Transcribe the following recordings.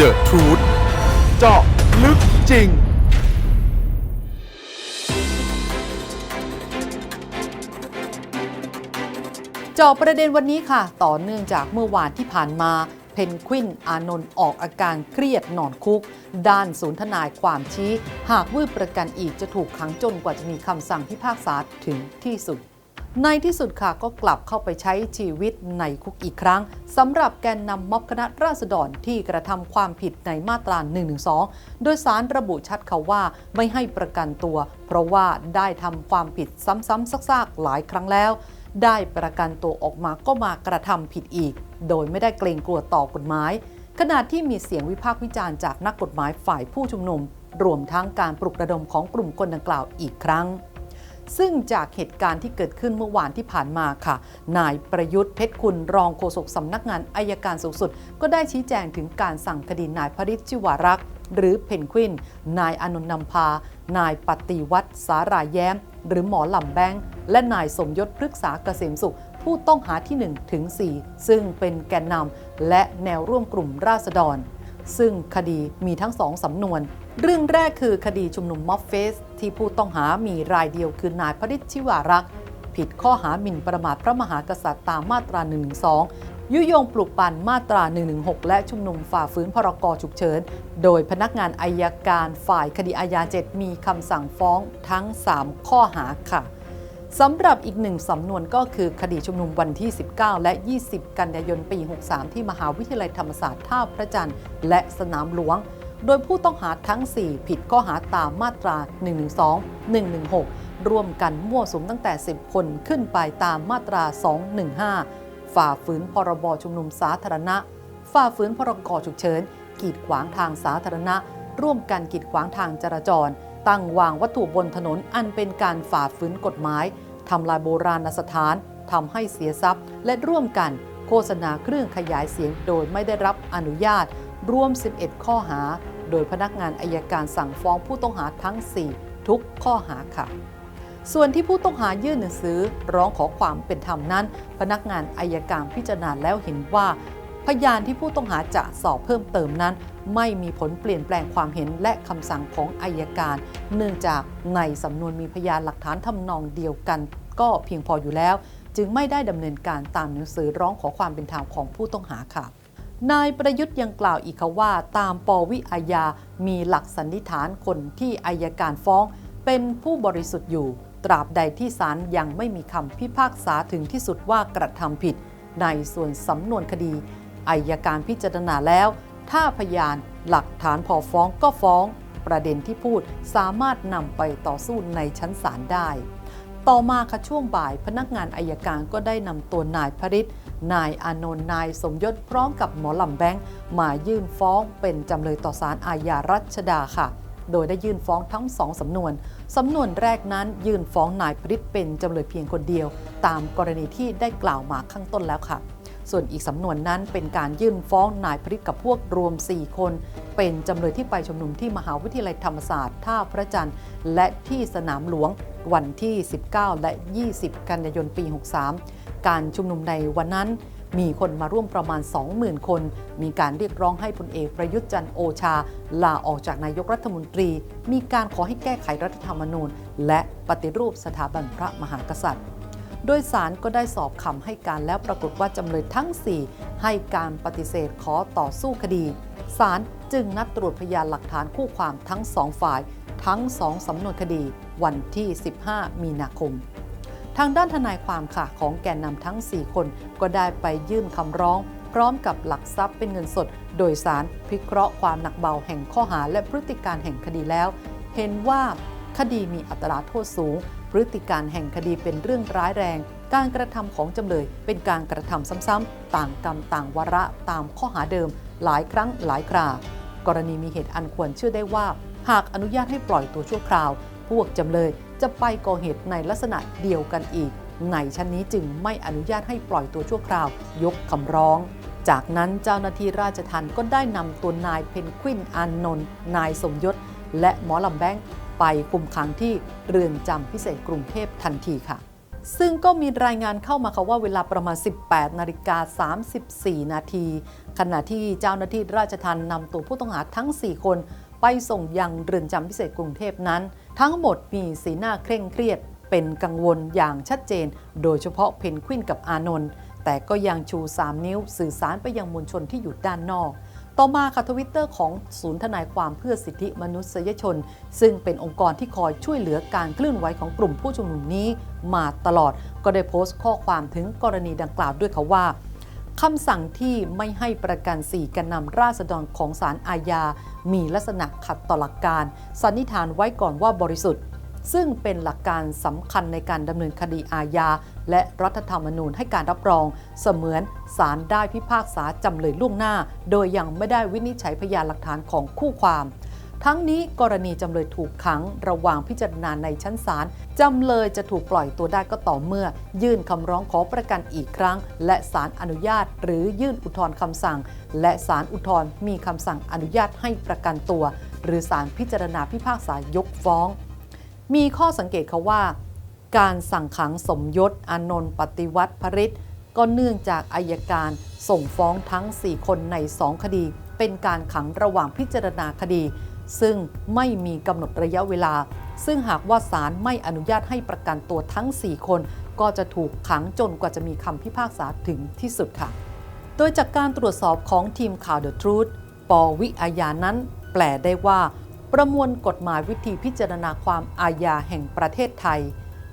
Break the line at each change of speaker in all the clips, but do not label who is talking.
The Truth เจาะลึกจริง
เจาะประเด็นวันนี้ค่ะ ต่อเนื่องจากเมื่อวานที่ผ่านมา เพนกวินอานนท์ออกอาการเครียดนอนคุก ด้านศูนย์ทนายความชี้ หากวืดประกันอีกจะถูกขังจนกว่าจะมีคำสั่งพิพากษาถึงที่สุด ในที่สุดค่ะก็กลับเข้าไปใช้ชีวิตในคุกอีกครั้งสำหรับแกนนำม็อบคณะราษฎรที่กระทำความผิดในมาตรา 112 โดยสารระบุชัดเขาว่าไม่ให้ประกันตัว เพราะว่าได้ทำความผิดซ้ำๆซากๆ หลายครั้งแล้ว ได้ประกันตัวออกมาก็มากระทำผิดอีก โดยไม่ได้เกรงกลัวต่อกฎหมาย ขณะที่มีเสียงวิพากษ์วิจารณ์จากนักกฎหมายฝ่ายผู้ชุมนุม รวมทั้งการปลุกระดมของกลุ่มคนดังกล่าวอีกครั้ง ซึ่งจากเหตุการณ์ที่เกิดขึ้นเมื่อวานที่ผ่านมาค่ะ นายประยุทธ์เพชรคุณรองโฆษกสำนักงานอายการสูงสุด ก็ได้ชี้แจงถึงการสั่งคดีนายพริชชิวารักษ์หรือเพนกวิน นายอานนท์นำพา นายปฏิวัติสารายแย้ม หรือหมอลำแบงและนายสมยศพฤกษาเกษมสุข ผู้ต้องหาที่1ถึง4ซึ่งเป็นแกนนำและแนวร่วมกลุ่มราษฎร ซึ่งคดีมีทั้งสองสำนวน เรื่องแรกคือคดีชุมนุมม็อบเฟส ที่ผู้ต้องหามีรายเดียวคือนายพริชชิวารักษ์ผิดข้อหาหมิ่นประมาทพระมหากษัตริย์ตามมาตรา 112 ยุยงปลุกปั่นมาตรา 116 และชุมนุมฝ่าฝืนพรกฉุกเฉิน โดยพนักงานอายการฝ่ายคดีอาญา7มีคำสั่งฟ้องทั้ง 3 ข้อหาค่ะสำหรับอีกหนึ่งสำนวนก็คือคดีชุมนุมวันที่ 19 และ 20 กันยายนปี 63 ที่มหาวิทยาลัยธรรมศาสตร์ท่าพระจันทร์และสนามหลวง โดยผู้ต้องหาทั้ง 4 ผิดข้อหาตามมาตรา 112 116 ร่วมกันมั่วสุมตั้งแต่ 10 คนขึ้นไปตามมาตรา 215 ฝ่าฝืนพรบชุมนุมสาธารณะ ฝ่าฝืนพรกฉุกเฉิน กีดขวางทางสาธารณะ ร่วมกันกีดขวางทางจราจร ตั้งวางวัตถุบนถนนอันเป็นการฝ่าฝืนกฎหมายทำลายโบราณสถานทำให้เสียทรัพย์ และร่วมกันโฆษณาเครื่องขยายเสียงโดยไม่ได้รับอนุญาต รวม 11 ข้อหา โดยพนักงานอายการสั่งฟ้องผู้ต้องหาทั้ง 4 ทุกข้อหาค่ะ ส่วนที่ผู้ต้องหายื่นหนังสือร้องขอความเป็นธรรมนั้น พนักงานอายการพิจารณาแล้วเห็นว่าพยานที่ผู้ต้องหาจะสอบเพิ่มเติมนั้น ไม่มีผลเปลี่ยนแปลงความเห็นและคำสั่งของอายการ เนื่องจากในสำนวนมีพยานหลักฐานทำนองเดียวกัน ก็เพียงพออยู่แล้ว จึงไม่ได้ดำเนินการตามหนังสือร้องขอความเป็นธรรมของผู้ต้องหาค่ะ นายประยุทธ์ยังกล่าวอีกค่ะว่า ตามปวิอาญามีหลักสันนิษฐานคนที่อายการฟ้อง เป็นผู้บริสุทธิ์อยู่ ตราบใดที่ศาลยังไม่มีคำพิพากษาถึงที่สุดว่ากระทำผิด ในส่วนสำนวนคดีอายการพิจารณาแล้ว ถ้าพยานหลักฐานพอฟ้องก็ฟ้อง ประเด็นที่พูดสามารถนำไปต่อสู้ในชั้นศาลได้ ต่อมาค่ะช่วงบ่าย พนักงานอายการก็ได้นำตัวนายพริตนายอานนท์นายสมยศพร้อมกับหมอลำแบงค์มายื่นฟ้องเป็นจำเลยต่อศาลอาญารัชดาค่ะ โดยได้ยื่นฟ้องทั้งสองสำนวน สำนวนแรกนั้นยื่นฟ้องนายพริตเป็นจำเลยเพียงคนเดียว ตามกรณีที่ได้กล่าวมาข้างต้นแล้วค่ะ ส่วนอีกสำนวนนั้นเป็นการยื่นฟ้องนายพริตกับพวกรวม 4 คน เป็นจำเลยที่ไปชุมนุมที่มหาวิทยาลัยธรรมศาสตร์ท่าพระจันทร์และที่สนามหลวงวันที่ 19 และ 20 กันยายนปี 63 การชุมนุมในวันนั้นมีคนมาร่วมประมาณ 20,000 คน มีการเรียกร้องให้พลเอกประยุทธ์จันโอชา ลาออกจากนายกรัฐมนตรี มีการขอให้แก้ไขรัฐธรรมนูญ และปฏิรูปสถาบันพระมหากษัตริย์ โดยสารก็ได้สอบคำให้การแล้วปรากฏว่าจำเลยทั้ง 4 ให้การปฏิเสธขอต่อสู้คดี ศาลจึงนัดตรวจพยานหลักฐานคู่ความทั้งสองฝ่าย ทั้งสองสำนวนคดี วันที่ 15 มีนาคม ทางด้านทนายความค่ะของแกนนำทั้ง 4 คน ก็ได้ไปยื่นคำร้อง พร้อมกับหลักทรัพย์เป็นเงินสด โดยสารพิเคราะห์ความหนักเบาแห่งข้อหาและพฤติการแห่งคดีแล้ว เห็นว่าคดีมีอัตราโทษสูง ฤติการแห่งคดีเป็นเรื่องร้ายแรง การกระทำของจำเลยเป็นการกระทำซ้ำๆต่างกรรมต่างวาระตามข้อหาเดิม หลายครั้งหลายครากรณีมีเหตุอันควรเชื่อได้ว่า หากอนุญาตให้ปล่อยตัวชั่วคราว พวกจำเลยจะไปก่อเหตุในลักษณะเดียวกันอีก ในชั้นนี้จึงไม่อนุญาตให้ปล่อยตัวชั่วคราวยกคำร้อง จากนั้นเจ้าหน้าที่ราชทัณฑ์ก็ได้นำตัวนายเพนกวินอานนท์นายสมยศ และหมอลำแบงค์ ไปคุมขังที่เรือนจำพิเศษกรุงเทพทันทีค่ะ ซึ่งก็มีรายงานเข้ามาค่ะว่าเวลาประมาณ 18นาฬิกา34 นาที ขณะที่เจ้าหน้าที่ราชทัณฑ์นำตัวผู้ต้องหาทั้ง 4 คนไปส่งยังเรือนจำพิเศษกรุงเทพนั้น ทั้งหมดมีสีหน้าเคร่งเครียด เป็นกังวลอย่างชัดเจน โดยเฉพาะเพนกวินกับอานนท์แต่ก็ยังชู 3 นิ้วสื่อสารไปยังมวลชนที่อยู่ด้านนอก ต่อมาค่ะทวิตเตอร์ของศูนย์ทนายความเพื่อสิทธิมนุษยชน ซึ่งเป็นองค์กรที่คอยช่วยเหลือการเคลื่อนไหวของกลุ่มผู้ชุมนุมนี้มาตลอด ก็ได้โพสต์ข้อความถึงกรณีดังกล่าวด้วยค่ะว่าคำสั่งที่ไม่ให้ประกันสี่กันนำราษฎรของศาลอาญา มีลักษณะขัดต่อหลักการ สันนิษฐานไว้ก่อนว่าบริสุทธิ์ ซึ่งเป็นหลักการสำคัญในการดำเนินคดีอาญา และรัฐธรรมนูญให้การรับรอง เสมือนศาลได้พิพากษาจำเลยล่วงหน้า โดยยังไม่ได้วินิจฉัยพยานหลักฐานของคู่ความทั้งนี้กรณีจำเลยถูกขังระหว่างพิจารณาในชั้นศาลจำเลยจะถูกปล่อยตัวได้ก็ต่อเมื่อ ยื่นคำร้องขอประกันอีกครั้ง และศาลอนุญาต หรือยื่นอุทธรณ์คำสั่ง และศาลอุทธรณ์มีคำสั่งอนุญาตให้ประกันตัว หรือศาลพิจารณาพิพากษายกฟ้อง มีข้อสังเกตเขาว่า การสั่งขังสมยศอานนท์ปฏิวัติพริตก็เนื่องจากอายการส่งฟ้องทั้ง 4 คนใน 2 คดี เป็นการขังระหว่างพิจารณาคดี ซึ่งไม่มีกำหนดระยะเวลา ซึ่งหากว่าศาลไม่อนุญาตให้ประกันตัวทั้ง 4 คน ก็จะถูกขังจนกว่าจะมีคำพิพากษาถึงที่สุดค่ะ โดยจากการตรวจสอบของทีมข่าว The Truth ปวิอาญานั้น แปลได้ว่า ประมวลกฎหมายวิธีพิจารณาความอาญาแห่งประเทศไทย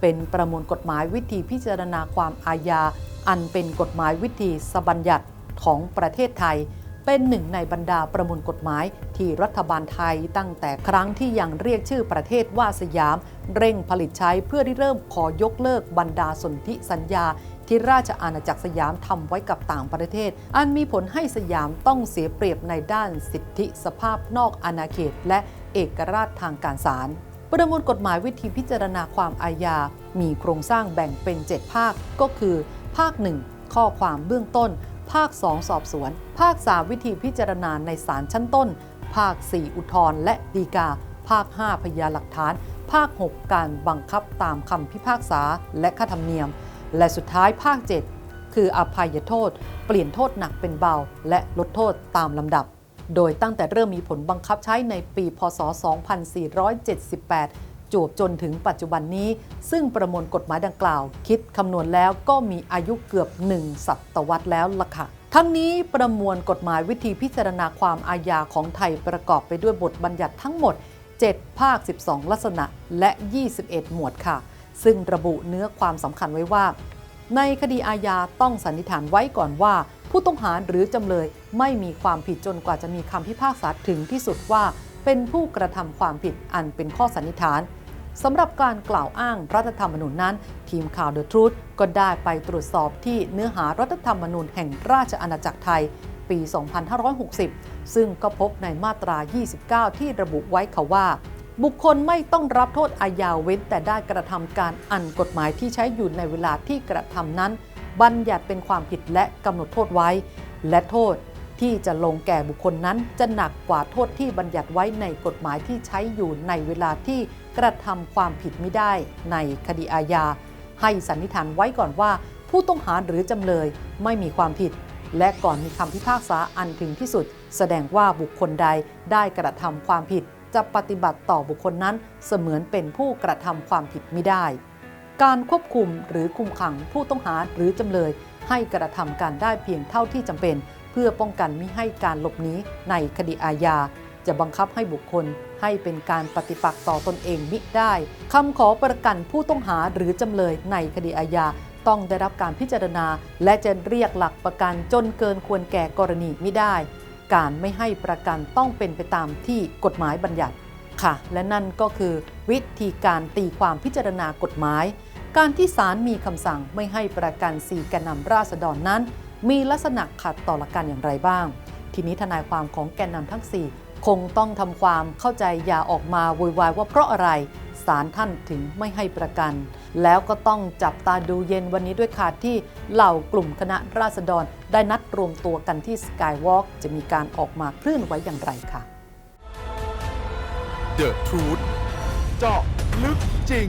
เป็นประมวลกฎหมายวิธีพิจารณาความอาญา อันเป็นกฎหมายวิธีสบัญญัติของประเทศไทย เป็นหนึ่งในบรรดาประมวลกฎหมายที่รัฐบาลไทยตั้งแต่ครั้งที่ยังเรียกชื่อประเทศว่าสยาม เร่งผลิตใช้เพื่อที่เริ่มขอยกเลิกบรรดาสนธิสัญญา ที่ราชอาณาจักรสยามทำไว้กับต่างประเทศ อันมีผลให้สยามต้องเสียเปรียบในด้านสิทธิสภาพนอกอาณาเขต และเอกราชทางการศาล ประมวลกฎหมายวิธีพิจารณาความอาญา มีโครงสร้างแบ่งเป็น 7 ภาค ก็คือ ภาค 1 ข้อความเบื้องต้น ภาค 2 สอบสวน ภาค 3 วิธีพิจารณาในศาลชั้นต้น ภาค 4 อุทธรณ์และฎีกา ภาค 5 พยานหลักฐาน ภาค 6 การบังคับตามคำพิพากษาและค่าธรรมเนียม และสุดท้ายภาค 7 คืออภัยโทษ เปลี่ยนโทษหนักเป็นเบา และลดโทษตามลำดับ โดยตั้งแต่เริ่มมีผลบังคับใช้ในปี พศ 2478 จวบจนถึงปัจจุบันนี้ ซึ่งประมวลกฎหมายดังกล่าว คิดคำนวณแล้วก็มีอายุเกือบ 1 ศตวรรษแล้วล่ะค่ะ ทั้งนี้ประมวลกฎหมายวิธีพิจารณาความอาญาของไทยประกอบไปด้วยบทบัญญัติทั้งหมด 7 ภาค 12 ลักษณะ และ 21 หมวดค่ะ ซึ่งระบุเนื้อความสำคัญไว้ว่า ในคดีอาญาต้องสันนิษฐานไว้ก่อนว่า ผู้ต้องหาหรือจำเลยไม่มีความผิดจนกว่าจะมีคำพิพากษาถึงที่สุดว่า เป็นผู้กระทำความผิดอันเป็นข้อสันนิษฐานสำหรับการกล่าวอ้างรัฐธรรมนูญนั้น ทีมข่าว The Truth ก็ได้ไปตรวจสอบที่เนื้อหารัฐธรรมนูญแห่งราชอาณาจักรไทย ปี 2560 ซึ่งก็พบในมาตรา 29 ที่ระบุไว้ค่ะว่า บุคคลไม่ต้องรับโทษอาญาเว้นแต่ได้กระทำการอันกฎหมายที่ใช้อยู่ในเวลาที่กระทำนั้น บัญญัติเป็นความผิดและกำหนดโทษไว้ และโทษที่จะลงแก่บุคคลนั้นจะหนักกว่าโทษที่บัญญัติไว้ในกฎหมายที่ใช้อยู่ในเวลาที่กระทำความผิดไม่ได้ในคดีอาญา ให้สันนิษฐานไว้ก่อนว่า ผู้ต้องหาหรือจำเลยไม่มีความผิด และก่อนมีคำพิพากษาอันถึงที่สุด แสดงว่าบุคคลใดได้กระทำความผิด จะปฏิบัติต่อบุคคลนั้นเสมือนเป็นผู้กระทำความผิดไม่ได้ การควบคุมหรือคุมขังผู้ต้องหาหรือจำเลย ให้กระทำการได้เพียงเท่าที่จำเป็น เพื่อป้องกันมิให้การหลบหนีในคดีอาญา จะบังคับให้บุคคลให้เป็นการปฏิปักษ์ต่อตนเองมิได้คำขอประกันผู้ต้องหาหรือจำเลยในคดีอาญาต้องได้รับการพิจารณา และจะเรียกหลักประกันจนเกินควรแก่กรณีมิได้ การไม่ให้ประกันต้องเป็นไปตามที่กฎหมายบัญญัติค่ะ และนั่นก็คือวิธีการตีความพิจารณากฎหมาย การที่ศาลมีคำสั่งไม่ให้ประกันสี่แกนนำราษฎรนั้น มีลักษณะขัดต่อหลักการอย่างไรบ้าง ทีนี้ทนายความของแกนนำทั้ง 4 คงต้องทำความเข้าใจอย่าออกมาโวยวายว่าเพราะอะไรศาลท่านถึงไม่ให้ประกัน แล้วก็ต้องจับตาดูเย็นวันนี้ด้วยค่ะที่เหล่ากลุ่มคณะราษฎรได้นัดรวมตัวกันที่สกายวอล์กจะมีการออกมาเคลื่อนไหวอย่างไรค่ะ
The Truth เจาะลึกจริง